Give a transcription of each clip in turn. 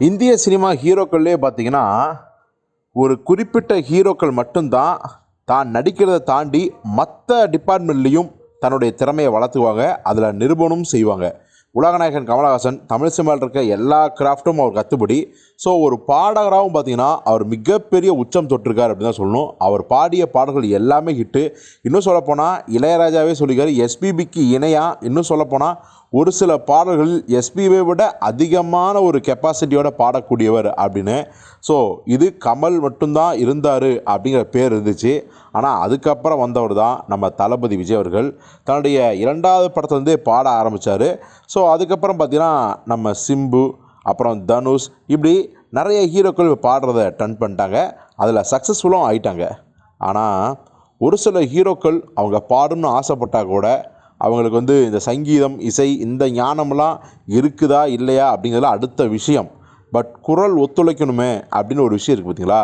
இந்திய சினிமா ஹீரோக்கள்லேயே பார்த்தீங்கன்னா ஒரு குறிப்பிட்ட ஹீரோக்கள் மட்டும்தான் தான் நடிக்கிறதை தாண்டி மற்ற டிபார்ட்மெண்ட்லேயும் தன்னுடைய திறமையை வளர்த்துவாங்க அதில் நிரூபணமும் செய்வாங்க. உலகநாயகன் கமலஹாசன் தமிழ் சினிமாவில் இருக்க எல்லா கிராஃப்ட்டும் அவர் கத்துப்படி ஸோ ஒரு பாடகராகவும் பார்த்தீங்கன்னா அவர் மிகப்பெரிய உச்சம் தொட்டிருக்கார் அப்படின்னு தான் சொல்லணும். அவர் பாடிய பாடல்கள் எல்லாமே ஹிட்டு இன்னும் சொல்லப்போனால் இளையராஜாவே சொல்லிக்கார் எஸ்பிபிக்கு இணையாக இன்னும் சொல்லப்போனால் ஒரு சில பாடல்கள் எஸ்பிவை விட அதிகமான ஒரு கெப்பாசிட்டியோட பாடக்கூடியவர் அப்படின்னு. ஸோ இது கமல் மட்டும்தான் இருந்தார் அப்படிங்கிற பேர் இருந்துச்சு. ஆனால் அதுக்கப்புறம் வந்தவர் தான் நம்ம தளபதி விஜய் அவர்கள். தன்னுடைய இரண்டாவது படத்துலேருந்தே பாட ஆரம்பித்தார் ஸோ அதுக்கப்புறம் பார்த்திங்கன்னா நம்ம சிம்பு அப்புறம் தனுஷ் இப்படி நிறைய ஹீரோக்கள் பாடுறத டன் பண்ணிட்டாங்க. அதில் சக்ஸஸ்ஃபுல்லும் ஆயிட்டாங்க. ஆனால் ஒரு சில ஹீரோக்கள் அவங்க பாடணும்னு ஆசைப்பட்டால் கூட அவங்களுக்கு வந்து இந்த சங்கீதம் இசை இந்த ஞானம்லாம் இருக்குதா இல்லையா அப்படிங்கிறதுல அடுத்த விஷயம். பட் குரல் ஒத்துழைக்கணுமே அப்படின்னு ஒரு விஷயம் இருக்குது பார்த்தீங்களா?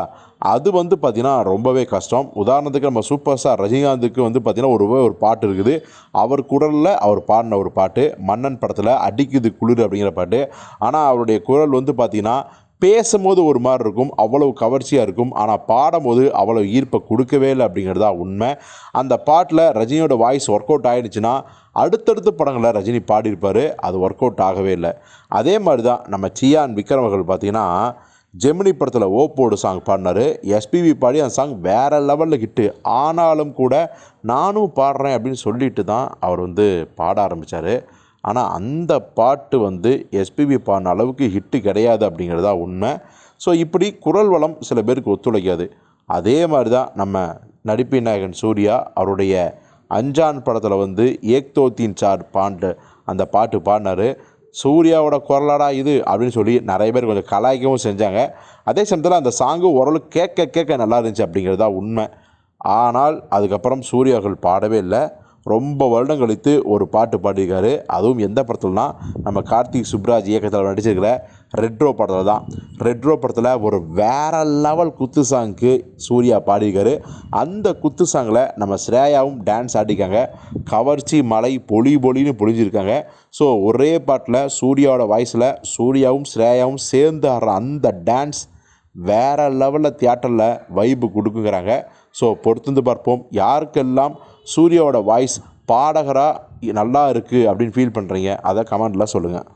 அது வந்து பார்த்திங்கன்னா ரொம்பவே கஷ்டம். உதாரணத்துக்கு நம்ம சூப்பர் ஸ்டார் ரஜினிகாந்துக்கு வந்து பார்த்திங்கன்னா ஒரு ஒரு பாட்டு இருக்குது. அவர் குரலில் அவர் பாடின ஒரு பாட்டு மன்னன் படத்தில் அடிக்குது குளிர் அப்படிங்கிற பாட்டு. ஆனால் அவருடைய குரல் வந்து பார்த்திங்கன்னா பேசும்போது ஒரு மாதிரி இருக்கும் அவ்வளவு கவர்ச்சியாக இருக்கும் ஆனால் பாடும்போது அவ்வளோ ஈர்ப்பை கொடுக்கவே இல்லை அப்படிங்கிறது தான் உண்மை. அந்த பாட்டில் ரஜினியோட வாய்ஸ் ஒர்க் அவுட் ஆகிடுச்சுன்னா அடுத்தடுத்த படங்களில் ரஜினி பாடியிருப்பார் அது ஒர்க் அவுட் ஆகவே இல்லை. அதே மாதிரி தான் நம்ம சியான் விக்ரம் அவர்கள் பார்த்தீங்கன்னா ஜெமினி படத்தில் ஓப்போடு சாங் பாடினார். எஸ்பிவி பாடி அந்த சாங் வேறு லெவலில் ஹிட்டு ஆனாலும் கூட நானும் பாடுறேன் அப்படின்னு சொல்லிட்டு தான் அவர் வந்து பாட ஆரம்பித்தார் ஆனால் அந்த பாட்டு வந்து எஸ்பிபி பாடின அளவுக்கு ஹிட்டு கிடையாது அப்படிங்கிறதா உண்மை. ஸோ இப்படி குரல் வளம் சில பேருக்கு ஒத்துழைக்காது. அதே மாதிரி தான் நம்ம நடிப்பின் நாயகன் சூர்யா அவருடைய அஞ்சான் படத்தில் வந்து ஏக் சார் பாண்டு அந்த பாட்டு பாடினார். சூர்யாவோட குரலாடா இது அப்படின்னு சொல்லி நிறைய பேர் கொஞ்சம் கலாய்க்கவும் செஞ்சாங்க. அதே சமயத்தில் அந்த சாங்கு ஓரளவு கேட்க கேட்க நல்லா இருந்துச்சு அப்படிங்கிறது தான் உண்மை. ஆனால் அதுக்கப்புறம் சூர்யா பாடவே இல்லை. ரொம்ப வருடம் கழித்து ஒரு பாட்டு பாடியிருக்காரு. அதுவும் எந்த படத்துலனா நம்ம கார்த்திக் சுப்ராஜ் இயக்கத்தில் நடிச்சிருக்கிற ரெட்ரோ படத்தில் தான். ரெட்ரோ படத்தில் ஒரு வேற லெவல் குத்து சாங்க்கு சூர்யா பாடியிருக்காரு. அந்த குத்து சாங்கில் நம்ம ஸ்ரேயாவும் டான்ஸ் ஆடிக்காங்க கவர்ச்சி மலை பொலி பொலின்னு பொழிஞ்சிருக்காங்க. ஸோ ஒரே பாட்டில் சூர்யாவோட வாய்ஸில் சூர்யாவும் ஸ்ரேயாவும் சேர்ந்து ஆடுற அந்த டான்ஸ் வேறு லெவலில் தியேட்டரில் வைப்பு கொடுக்குங்கிறாங்க ஸோ பொறுத்துந்து பார்ப்போம். யாருக்கெல்லாம் சூர்யாவோட வாய்ஸ் பாடகராக நல்லா இருக்குது அப்படின்னு ஃபீல் பண்ணுறீங்க அதை கமெண்டில் சொல்லுங்கள்